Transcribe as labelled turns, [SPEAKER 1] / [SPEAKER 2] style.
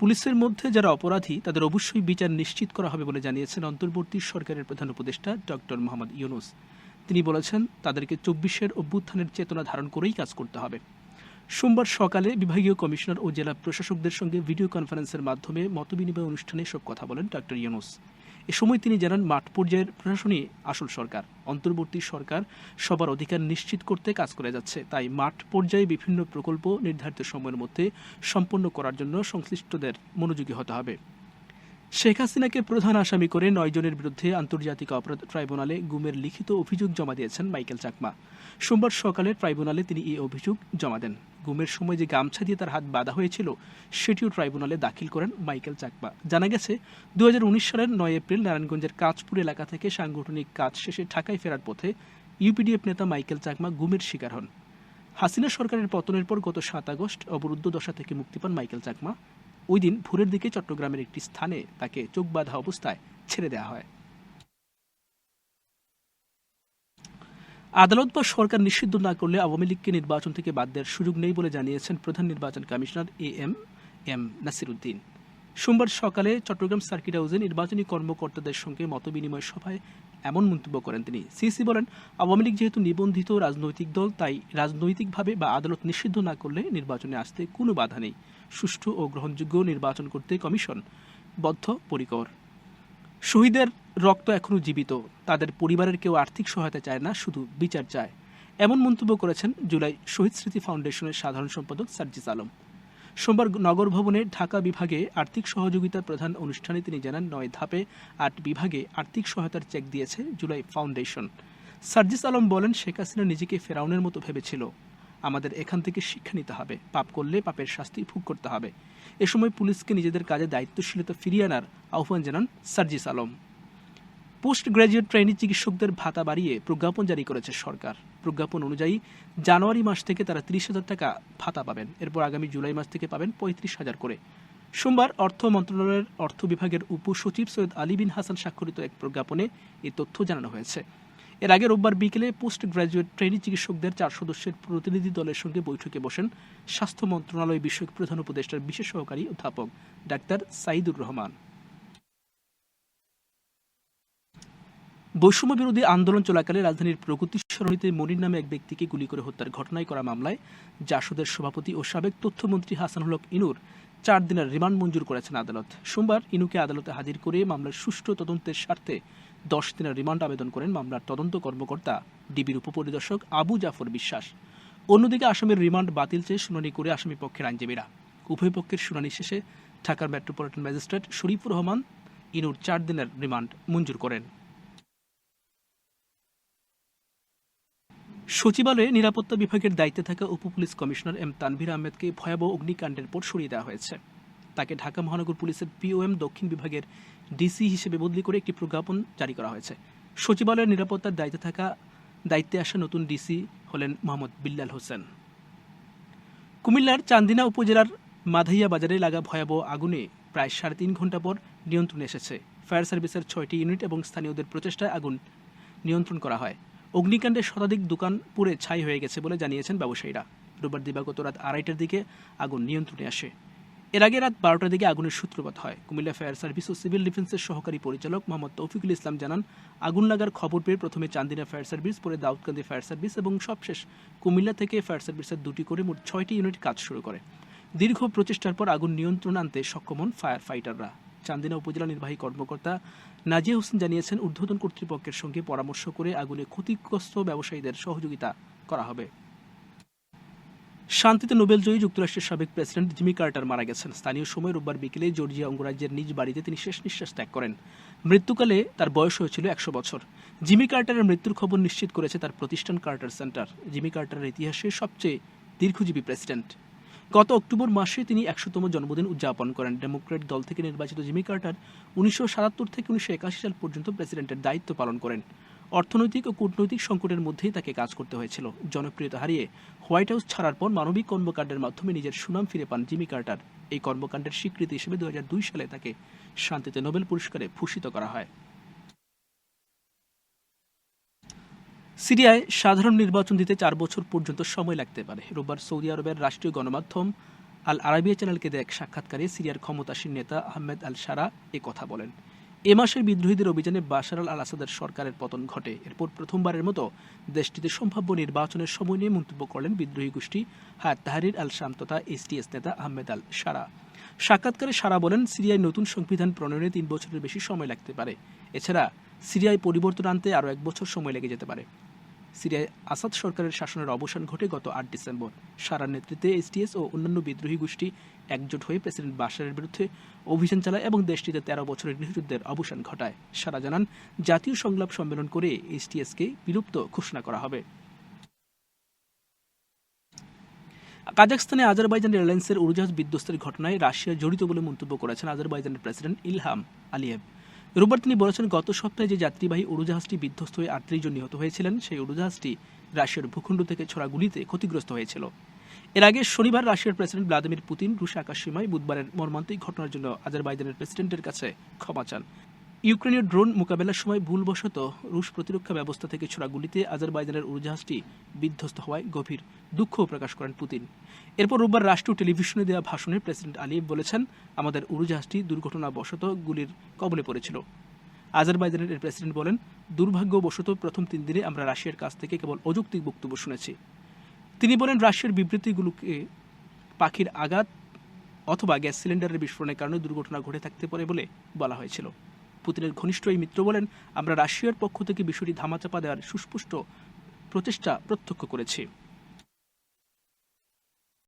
[SPEAKER 1] পুলিশের মধ্যে যারা অপরাধী, তাদের অবশ্যই বিচার নিশ্চিত করা হবে বলে জানিয়েছেন অন্তর্বর্তী সরকারের প্রধান উপদেষ্টা ডক্টর মোহাম্মদ ইউনুস। তিনি বলেছেন, তাদেরকে চব্বিশের অভ্যুত্থানের চেতনা ধারণ করেই কাজ করতে হবে। সোমবার সকালে বিভাগীয় কমিশনার ও জেলা প্রশাসকদের সঙ্গে ভিডিও কনফারেন্সের মাধ্যমে মতবিনিময় অনুষ্ঠানে সব কথা বলেন ডক্টর ইউনুস। এ সময় তিনি জানান, মাঠ পর্যায়ের প্রশাসনই আসল সরকার। অন্তর্বর্তী সরকার সবার অধিকার নিশ্চিত করতে কাজ করে যাচ্ছে। তাই মাঠ পর্যায়ে বিভিন্ন প্রকল্প নির্ধারিত সময়ের মধ্যে সম্পন্ন করার জন্য সংশ্লিষ্টদের মনোযোগী হতে হবে। শেখ হাসিনাকে প্রধান আসামি করে নয় জনের বিরুদ্ধে আন্তর্জাতিক অপরাধ ট্রাইব্যুনালে গুমের লিখিত অভিযোগ জমা দিয়েছেন মাইকেল চাকমা। সোমবার সকালে ট্রাইব্যুনালে তিনি এই অভিযোগ জমা দেন। গুমের সময় যে গামছা দিয়ে তার হাত বাঁধা হয়েছিল, সেটিও ট্রাইব্যুনালে দাখিল করেন মাইকেল চাকমা। জানা গেছে, দুই হাজার উনিশ সালের নয় এপ্রিল নারায়ণগঞ্জের কাঁচপুর এলাকা থেকে সাংগঠনিক কাজ শেষে ঢাকায় ফেরার পথে ইউপিডিএফ নেতা মাইকেল চাকমা গুমের শিকার হন। হাসিনা সরকারের পতনের পর গত সাত আগস্ট অবরুদ্ধ দশা থেকে মুক্তি পান মাইকেল চাকমা। ওই দিন ভোরের দিকে চট্টগ্রামের একটি স্থানে তাকে চোখ বাঁধা অবস্থায় ছেড়ে দেওয়া হয়। আদালত বা সরকার নিষিদ্ধ না করলে আওয়ামী লীগকে নির্বাচন থেকে বাদ দেওয়ার সুযোগ নেই বলে জানিয়েছেন প্রধান নির্বাচন commissioner A M M Nasiruddin. সোমবার সকালে চট্টগ্রাম সার্কিট হাউসে নির্বাচনী কর্মকর্তাদের সঙ্গে মতবিনিময় সভায় এমন মন্তব্য করেন তিনি। সিসি বলেন, আওয়ামী লীগ যেহেতু নিবন্ধিত রাজনৈতিক দল, তাই রাজনৈতিকভাবে বা আদালত নিষিদ্ধ না করলে নির্বাচনে আসতে কোনো বাধা নেই। সুষ্ঠু ও গ্রহণযোগ্য নির্বাচন করতে কমিশন বদ্ধপরিকর। শহীদের রক্ত এখনও জীবিত। তাদের পরিবারের কেউ আর্থিক সহায়তা চায় না, শুধু বিচার চায়। এমন মন্তব্য করেছেন জুলাই শহীদ স্মৃতি ফাউন্ডেশনের সাধারণ সম্পাদক সার্জিস আলম। সোমবার নগর ভবনে ঢাকা বিভাগে আর্থিক সহযোগিতার প্রধান অনুষ্ঠানে তিনি জানান, নয় ধাপে আট বিভাগে আর্থিক সহায়তার চেক দিয়েছে জুলাই ফাউন্ডেশন। সার্জিস আলম বলেন, শেখ হাসিনা নিজেকে ফেরাউনের মতো ভেবেছিল। আমাদের এখান থেকে শিক্ষা নিতে হবে, পাপ করলে পাপের শাস্তি ভোগ করতে হবে। এ সময় পুলিশকে নিজেদের কাজে দায়িত্বশীলতা ফিরিয়ে আনার আহ্বান জানান Sarjis Alam. Post graduate trainee চিকিৎসকদের ভাতা বাড়িয়ে প্রজ্ঞাপন জারি করেছে সরকার। প্রজ্ঞাপন অনুযায়ী জানুয়ারি মাস থেকে তারা ত্রিশ হাজার টাকা ভাতা পাবেন। এরপর আগামী জুলাই মাস থেকে পাবেন পঁয়ত্রিশ হাজার করে। সোমবার অর্থ মন্ত্রণালয়ের অর্থ বিভাগের উপসচিব সৈয়দ আলী বিন হাসান স্বাক্ষরিত এক প্রজ্ঞাপনে এই তথ্য জানানো হয়েছে। এর আগে রোববার বিকেলে পোস্ট গ্র্যাজুয়েট ট্রেনি চিকিৎসকদের চার সদস্যের প্রতিনিধি দলের সঙ্গে বৈঠকে বসেন স্বাস্থ্য মন্ত্রণালয় বিষয়ক প্রধান উপদেষ্টার বিশেষ সহকারী অধ্যাপক ডাক্তার সাইদুর রহমান। বৈষম্য বিরোধী আন্দোলন চলাকালে রাজধানীর প্রগতি সরণিতে মনির নামে এক ব্যক্তিকে গুলি করে হত্যার ঘটনায় করা মামলায় জাসদের সভাপতি ও সাবেক তথ্যমন্ত্রী হাসান হক ইনুর চার দিনের রিমান্ড মঞ্জুর করেছেন আদালত। সোমবার ইনুকে আদালতে হাজির করে মামলার সুষ্ঠু তদন্তের স্বার্থে দশ দিনের রিমান্ড আবেদন করেন মামলার তদন্ত কর্মকর্তা ডিবির উপপরিদর্শক আবু জাফর বিশ্বাস। অন্যদিকে আসামের রিমান্ড বাতিল চেয়ে শুনানি করে আসামি পক্ষের আইনজীবীরা। উভয় পক্ষের শুনানি শেষে ঢাকার মেট্রোপলিটন ম্যাজিস্ট্রেট শরীফুর রহমান ইনুর চার দিনের রিমান্ড মঞ্জুর করেন। সচিবালয়ে নিরাপত্তা বিভাগের দায়িত্বে থাকা উপপুলিশ কমিশনার এম তানভীর আহমেদকে ভয়াবহ অগ্নিকাণ্ডের পর সরিয়ে দেওয়া হয়েছে। তাকে ঢাকা মহানগর পুলিশের পিওএম দক্ষিণ বিভাগের ডিসি হিসেবে বদলি করে একটি প্রজ্ঞাপন জারি করা হয়েছে। সচিবালয়ের নিরাপত্তার দায়িত্বে থাকা, দায়িত্বে আসা নতুন ডিসি হলেন মোহাম্মদ বিল্লাল হোসেন। কুমিল্লার চান্দিনা উপজেলার মাধাইয়া বাজারে লাগা ভয়াবহ আগুনে প্রায় সাড়ে তিন ঘণ্টা পর নিয়ন্ত্রণে এসেছে। ফায়ার সার্ভিসের ছয়টি ইউনিট এবং স্থানীয়দের প্রচেষ্টায় আগুন নিয়ন্ত্রণ করা হয়। অগ্নিকাণ্ডে শতাধিক দোকান পুড়ে ছাই হয়ে গেছে বলে জানিয়েছেন ব্যবসায়ীরা। রোববার দিবাগত রাত আড়াইটার দিকে আগুন নিয়ন্ত্রণে আসে। এর আগে রাত বারোটার দিকে আগুনের সূত্রপাত হয়। কুমিল্লা ফায়ার সার্ভিস ও সিভিল ডিফেন্সের সহকারী পরিচালক মোহাম্মদ তৌফিকুল ইসলাম জানান, আগুন লাগার খবর পেয়ে প্রথমে চান্দিনা ফায়ার সার্ভিস, পরে দাউদকান্দি ফায়ার সার্ভিস এবং সবশেষ কুমিল্লা থেকে ফায়ার সার্ভিসের দুটি করে মোট ছয়টি ইউনিট কাজ শুরু করে। দীর্ঘ প্রচেষ্টার পর আগুন নিয়ন্ত্রণ আনতে সক্ষম হন ফায়ার ফাইটাররা। চান্দিনা উপজেলা নির্বাহী কর্মকর্তা নাজিয়া হোসেন জানিয়েছেন, ঊর্ধ্বতন কর্তৃপক্ষের সঙ্গে পরামর্শ করে আগুনে ক্ষতিগ্রস্ত ব্যবসায়ীদের সহযোগিতা করা হবে। শান্তিতে নোবেলজয়ী যুক্তরাষ্ট্রের সাবেক প্রেসিডেন্ট জিমি কার্টার মারা গেছেন। স্থানীয় সময় রোববার বিকেলে জর্জিয়া অঙ্গরাজ্যের নিজ বাড়িতে তিনি শেষ নিঃশ্বাস ত্যাগ করেন। মৃত্যুকালে তার বয়স হয়েছিল একশো বছর। জিমি কার্টারের মৃত্যুর খবর নিশ্চিত করেছে তার প্রতিষ্ঠান কার্টার সেন্টার। জিমি কার্টারের ইতিহাসে সবচেয়ে দীর্ঘজীবী প্রেসিডেন্ট। গত অক্টোবর মাসে তিনি একশোতম জন্মদিন উদযাপন করেন। ডেমোক্রেট দল থেকে নির্বাচিত জিমি কার্টার উনিশশো সাতাত্তর থেকে উনিশশো একাশি সাল পর্যন্ত প্রেসিডেন্টের দায়িত্ব পালন করেন। অর্থনৈতিক ও কূটনৈতিক সংকটের মধ্যেই তাকে কাজ করতে হয়েছিল। জনপ্রিয়তা হারিয়ে হোয়াইট হাউস ছাড়ার পর মানবিক কর্মকাণ্ডের মাধ্যমে নিজের সুনাম ফিরে পান জিমি কার্টার। এই কর্মকাণ্ডের স্বীকৃতি হিসেবে দুই হাজার দুই সালে তাকে শান্তিতে নোবেল পুরস্কারে ভূষিত করা হয়। সিরিয়ায় সাধারণ নির্বাচন দিতে চার বছর পর্যন্ত সময় লাগতে পারে। রোববার সৌদি আরবের রাষ্ট্রীয় গণমাধ্যম আল আরাবিয়া চ্যানেলকে দেয় এক সাক্ষাৎকারে সিরিয়ার ক্ষমতাসীন নেতা আহমেদ আল সারা এ কথা বলেন। এ মাসে বিদ্রোহীদের অভিযানে বাশার আল আসাদের সরকারের পতন ঘটে। এরপর প্রথমবারের মতো দেশটিতে সম্ভাব্য নির্বাচনের সময় নিয়ে মন্তব্য করলেন বিদ্রোহী গোষ্ঠী হায়াত তাহারির আল শাম তথা এসটিএস নেতা আহমেদ আল সারা। সাক্ষাৎকারে সারা বলেন, সিরিয়ায় নতুন সংবিধান প্রণয়নে তিন বছরের বেশি সময় লাগতে পারে। এছাড়া সিরিয়ায় পরিবর্তন আনতে আরও এক বছর সময় লেগে যেতে পারে। সিরিয়ায় আসাদ সরকারের শাসনের অবসান ঘটে গত আট ডিসেম্বর। সারার নেতৃত্বে এসটিএস ও অন্যান্য বিদ্রোহী গোষ্ঠী একজোট হয়ে প্রেসিডেন্ট বাশারের বিরুদ্ধে অভিযান চালায় এবং দেশটিতে তেরো বছরের গৃহযুদ্ধের অবসান ঘটায়। সারা জানান, জাতীয় সংলাপ সম্মেলন করে এসটিএসকে বিলুপ্ত ঘোষণা করা হবে। কাজাকস্তানে আজারবাইজান এয়ারলাইন্সের উড়োজাহাজ বিধ্বস্তের ঘটনায় রাশিয়া জড়িত বলে মন্তব্য করেছেন আজারবাইজানের প্রেসিডেন্ট ইলহাম আলিয়েভ। রোববার তিনি বলেছেন, গত সপ্তাহে যে যাত্রীবাহী উড়োজাহাজটি বিধ্বস্ত হয়ে আটত্রিশ জন নিহত হয়েছিলেন, সেই উড়োজাহাজটি রাশিয়ার ভূখণ্ড থেকে ছোড়া গুলিতে ক্ষতিগ্রস্ত হয়েছিল। এর আগে শনিবার রাশিয়ার প্রেসিডেন্ট ভ্লাদিমির পুতিন, রুশ আকাশসীমায় বুধবারের মর্মান্তিক ঘটনার জন্য আজারবাইজানের প্রেসিডেন্টের কাছে ক্ষমা চান। ইউক্রেনীয় ড্রোন মোকাবেলার সময় ভুলবশত রুশ প্রতিরক্ষা ব্যবস্থা থেকে ছোড়া গুলিতে আজারবাইজানের উড়োজাহাজটি বিধ্বস্ত হওয়ায় গভীর দুঃখ প্রকাশ করেন পুতিন। এরপর রোববার রাষ্ট্রীয় টেলিভিশনে দেওয়া ভাষণে প্রেসিডেন্ট আলিয়েভ বলেছেন, আমাদের উড়োজাহাজটি দুর্ঘটনাবশত গুলির কবলে পড়েছিল। আজারবাইজানের এর প্রেসিডেন্ট বলেন, দুর্ভাগ্যবশত প্রথম তিন দিনে আমরা রাশিয়ার কাছ থেকে কেবল অযৌক্তিক বক্তব্য শুনেছি। তিনি বলেন, রাশিয়ার বিবৃতিগুলোকে পাখির আঘাত অথবা গ্যাস সিলিন্ডারের বিস্ফোরণের কারণে দুর্ঘটনা ঘটে থাকতে পারে বলে বলা হয়েছিল। পুতিনের ঘনিষ্ঠ এই মিত্র বলেন, আমরা রাশিয়ার পক্ষ থেকে বিষয়টি ধামাচাপা দেওয়ার সুস্পষ্ট প্রচেষ্টা প্রত্যক্ষ করেছি।